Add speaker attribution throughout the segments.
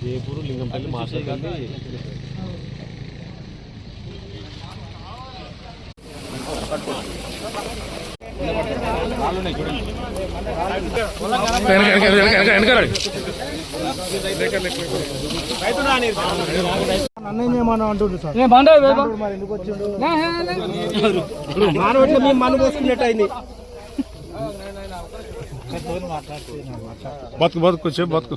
Speaker 1: Jaipur Lingampalli master
Speaker 2: గారి ఏమన్నా అంటుండ్రు సార్ మరి ఎందుకు వచ్చిండు మానవట్లు
Speaker 3: బతుకు.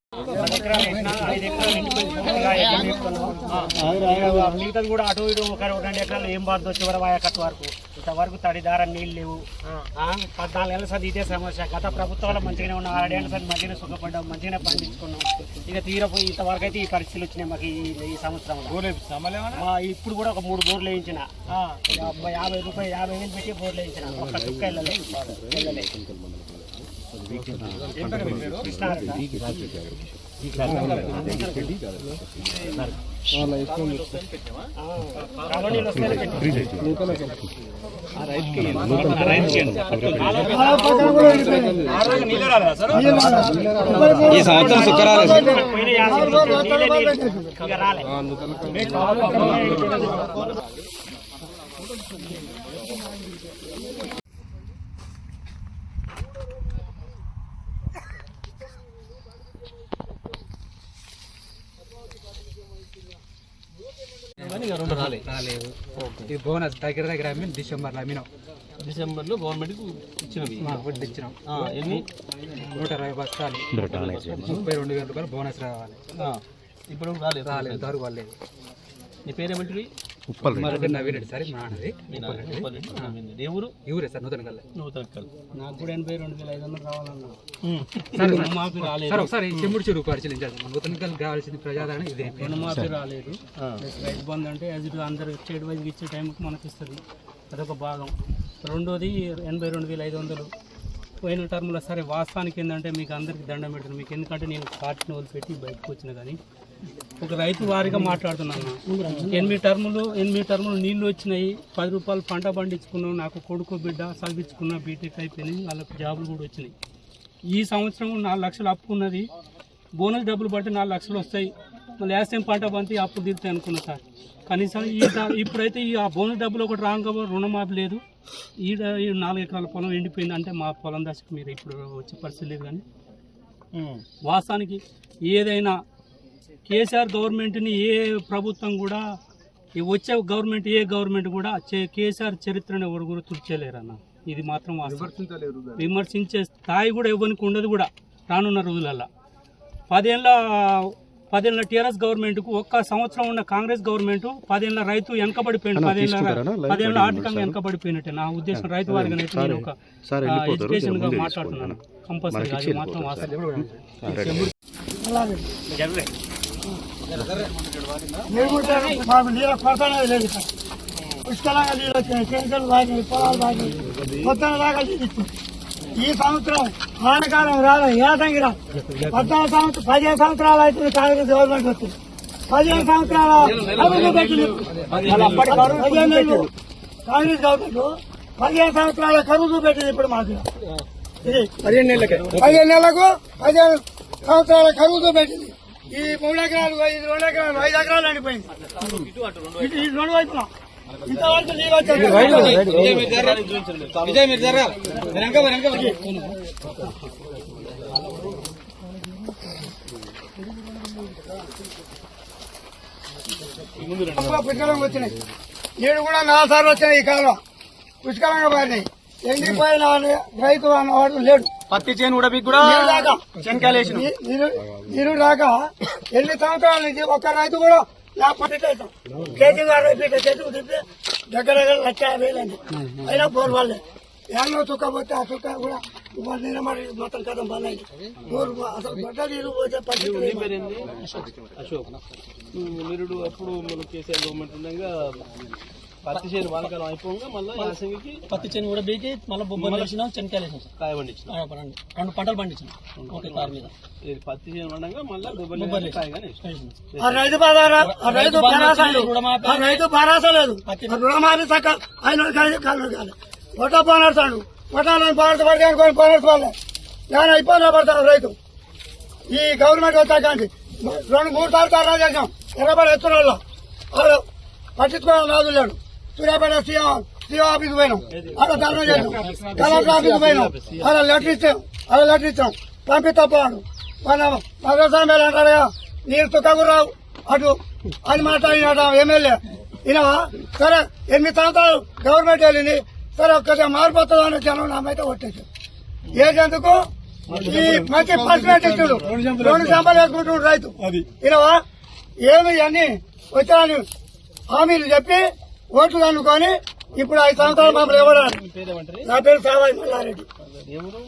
Speaker 4: మిగతాది కూడా అటు ఇటు ఒక రెండు ఎకరాలు ఏం బాధ చివరి వరకు కట్ట వరకు ఇంతవరకు తడిదార నీళ్ళు లేవు పద్నాలుగు ఏళ్ళ సార్ ఇదే సమస్య గత ప్రభుత్వాలు మంచిగానే ఉన్నాం ఆరేళ్ళ సార్ మంచిగానే సుఖపడ్డాం మంచిగానే పండించుకున్నాం ఇక తీరపోయి ఇంతవరకు అయితే ఈ పరిస్థితులు వచ్చినాయి మాకు ఈ ఈ సంవత్సరంలో ఇప్పుడు కూడా ఒక మూడు బోర్లు వేయించిన యాభై యాభై రూపాయలు యాభై వేలు పెట్టి బోర్లు వేయించిన ఒక్క చుక్క వెళ్ళలేదు వెళ్ళలేదు కృష్ణారెడ్డి. కాలనీలు వస్తేనే పెట్టు.
Speaker 5: ఈ సంవత్సరం శుక్రాలే
Speaker 4: పోయిన రాలే.
Speaker 5: రాలేదు ఇది బోనస్ దగ్గర దగ్గర అమ్మిన డిసెంబర్లో అమ్మినాం
Speaker 1: డిసెంబర్లో గవర్నమెంట్కి ఇచ్చినవి.
Speaker 5: వడ్డీ ఇచ్చినాం.
Speaker 1: ఆ, ఎన్ని?
Speaker 5: నూట ఇరవై బస్తాలు ముప్పై రెండు వేల రూపాయలు బోనస్ రావాలి.
Speaker 1: ఆ, ఇప్పుడు రాలేదు.
Speaker 5: రాలేదు ఇంతవరకు వాళ్ళేది
Speaker 1: నీ పేరేమంటివి?
Speaker 5: సార్ ఈ ఊరే సార్ నూతన కల్లా.
Speaker 1: నూతన కల్
Speaker 4: నాకు కూడా ఎనభై రెండు వేల ఐదు వందలు
Speaker 5: సార్ ఒకసారి చెమ్ముడు చెరువు పరిశీలించాలి. నూతన కల్ కావాల్సిన ప్రజాదరణ ఇదే.
Speaker 4: రుణమాఫీ రాలేదు. రైతు బంధు అంటే యాజ్ ఇట్ అందరు స్టేట్ వైజ్ ఇచ్చే టైంకి మనకి ఇస్తుంది అదొక భాగం. రెండోది ఎనభై రెండు వేల ఐదు వందలు. పోయిన టర్మ్లో సరే వాస్తవానికి ఏంటంటే మీకు అందరికీ దండం పెడుతున్నాను మీకు ఎందుకంటే నేను పార్టీని వదిలిపెట్టి బయటకు వచ్చిన కానీ ఒక రైతు వారిగా మాట్లాడుతున్నాను ఎనిమిది టర్ములు ఎనిమిది టర్ములు నీళ్ళు వచ్చినాయి. పది రూపాయలు పంట పండించుకున్నాం నాకు కొడుకు బిడ్డ చదివించుకున్న బీటెక్ అయిపోయినాయి వాళ్ళకి జాబులు కూడా వచ్చినాయి. ఈ సంవత్సరం నాలుగు లక్షలు అప్పు ఉన్నది. బోనస్ డబ్బులు బట్టి నాలుగు లక్షలు వస్తాయి. మళ్ళీ లాస్ట్ టైం పంట పంతి అప్పు తీరుతాయి అనుకున్నా సార్. కనీసం ఈ ఇప్పుడైతే ఈ ఆ బోనస్ డబ్బులు ఒకటి రాగా రుణమాఫీ లేదు. ఈ డ- ఈ నాలుగు ఎకరాల పొలం ఎండిపోయింది అంటే మా పొలం దశకు మీరు ఇప్పుడు వచ్చే పరిస్థితి లేదు కానీ వాస్తవానికి ఏదైనా కేసీఆర్ గవర్నమెంట్ని ఏ ప్రభుత్వం కూడా ఈ వచ్చే గవర్నమెంట్ ఏ గవర్నమెంట్ కూడా కేసీఆర్ చరిత్రను ఎవరు కూడా తుడిచేయలేరన్న ఇది మాత్రం విమర్శించే స్థాయి కూడా ఎవరికి ఉండదు కూడా రానున్న రోజులల్లో. పదేళ్ళ పదేళ్ళ టీఆర్ఎస్ గవర్నమెంట్కు ఒక్క సంవత్సరం ఉన్న కాంగ్రెస్ గవర్నమెంట్ పదేళ్ళ రైతు వెనకబడిపోయింది పదేళ్ళ పదేళ్ళ ఆర్థికంగా వెనకబడిపోయినట్టే నా ఉద్దేశం రైతు నేను ఒక ఎడ్యుకేషన్గా మాట్లాడుతున్నాను. కంపల్సరీ అది మాత్రం
Speaker 2: మాకు నీళ్ళ కొరతనే లేదు పుష్కలంగా నీళ్ళు వచ్చినాయి చెరుకలు బాగినాయి పొలాలు బాగినాయి మొత్తం దాకా. ఈ సంవత్సరం ఆనకాలం రాలే ఏటంగి రా పద్నాలుగు సంవత్సరం పదిహేను సంవత్సరాలు అయితే కాంగ్రెస్ గవర్నమెంట్ వచ్చింది పదిహేను సంవత్సరాల అభివృద్ధి పెట్టింది. కాంగ్రెస్ గవర్నమెంట్ పదిహేను సంవత్సరాల కరువు చూపెట్టింది ఇప్పుడు మాకు. పదిహేను నెలలకి. పదిహేను నెలలకు పదిహేను సంవత్సరాల కరువు చూపెట్టింది ఈ మూడు ఎకరాలు ఐదు రెండు ఎకరాలు ఐదు ఎకరాలు ఇటు రెండు వైపులా. ఇంతవరకు వచ్చేది
Speaker 5: విజయ్ మీరు జరగాలి వెనక వెనక
Speaker 2: పుష్కలంగా వచ్చినాయి. నీళ్ళు కూడా నాలుగు సార్లు వచ్చినాయి ఈ కాలం పుష్కలంగా పారినాయి ఎండిపోయిన రైతు అన్నవాడు లేడు.
Speaker 3: పత్తి చేను కూడా మీకు కూడా
Speaker 2: నీరు దాకా. ఎన్ని సంవత్సరాల నుంచి ఒక్క రైతు కూడా లేకపోతే కేసీఆర్ రైతు చేతుకు తిప్పి దగ్గర దగ్గర లక్ష యాభై వేలండి అయినా బోర్ వాళ్ళే ఎన్నో చుక్క పోతే ఆ చుక్క కూడా మొత్తం కథం బంద్ అయింది. బోర్ అసలు గడ్డ నీరు పోతే పరిస్థితి
Speaker 1: అశోక్. నిరుడు అప్పుడు మన కేసీఆర్ గవర్నమెంట్ ఉండగా పత్తి చేను వానకాలం అయిపోగా మళ్ళీ యాసంగికి
Speaker 4: పత్తి చేను కూడా బీకి మళ్ళీ బొబ్బలు వేసినాం చెనక్కాయలు వేసినాం
Speaker 1: కాయ పండించిన.
Speaker 4: ఆ, రెండు పంటలు పండించాం ఒకే కారు మీద.
Speaker 1: ఇది పత్తి చేను ఉండగా మళ్ళీ.
Speaker 2: ఆ రైతు రైతు భరోసా లేదు. రైతు భరోసా లేదు. రుణమాఫీ ఆయన ఒట్ట పోనాడుతాడు ఒట్టాలని పోనాడు పడితే అనుకోని పోనాడు వాళ్ళే నేను పడతాడు రైతు. ఈ గవర్నమెంట్ వచ్చాక రెండు మూడు సార్లు ధర్నా చేసాం ఎర్రబడి ఎత్తున వాళ్ళు వాళ్ళు పట్టించుకోవడం రాదు లేడు. సూర్యాపేట సీఎం సీఎం ఆఫీస్ పోయినాం అక్కడ ధర్నా చేసాం కలెక్టర్ ఆఫీస్ పోయినాం అక్కడ లెటర్ ఇచ్చాం అక్కడ లెటర్ ఇచ్చాం పంపిస్తా పోవాడు మన భద్రస్వామి మేలు అంటాడు కదా, నీరు తుక్కకు రావు అటు అని మాట్లాడినాడు ఎమ్మెల్యే వినవా సరే ఎనిమిది సంవత్సరాలు గవర్నమెంట్ వెళ్ళింది సరే ఒక్కసారి మారిపోతుందో అని జనం నామైతే కొట్టేసారు ఏదెందుకు ఈ మంచి పర్సనెంట్ ఇచ్చుడు రెండు సంపలు వేసుకుంటున్నాడు రైతు వినవా ఏమి అన్ని వచ్చాను హామీలు చెప్పి ఓట్లు అనుకొని ఇప్పుడు ఐదు సంవత్సరాలు మమ్మల్ని
Speaker 1: పేరేమంటారు?
Speaker 2: నా పేరు సావాయి మల్లారెడ్డి.
Speaker 1: ఎవరు?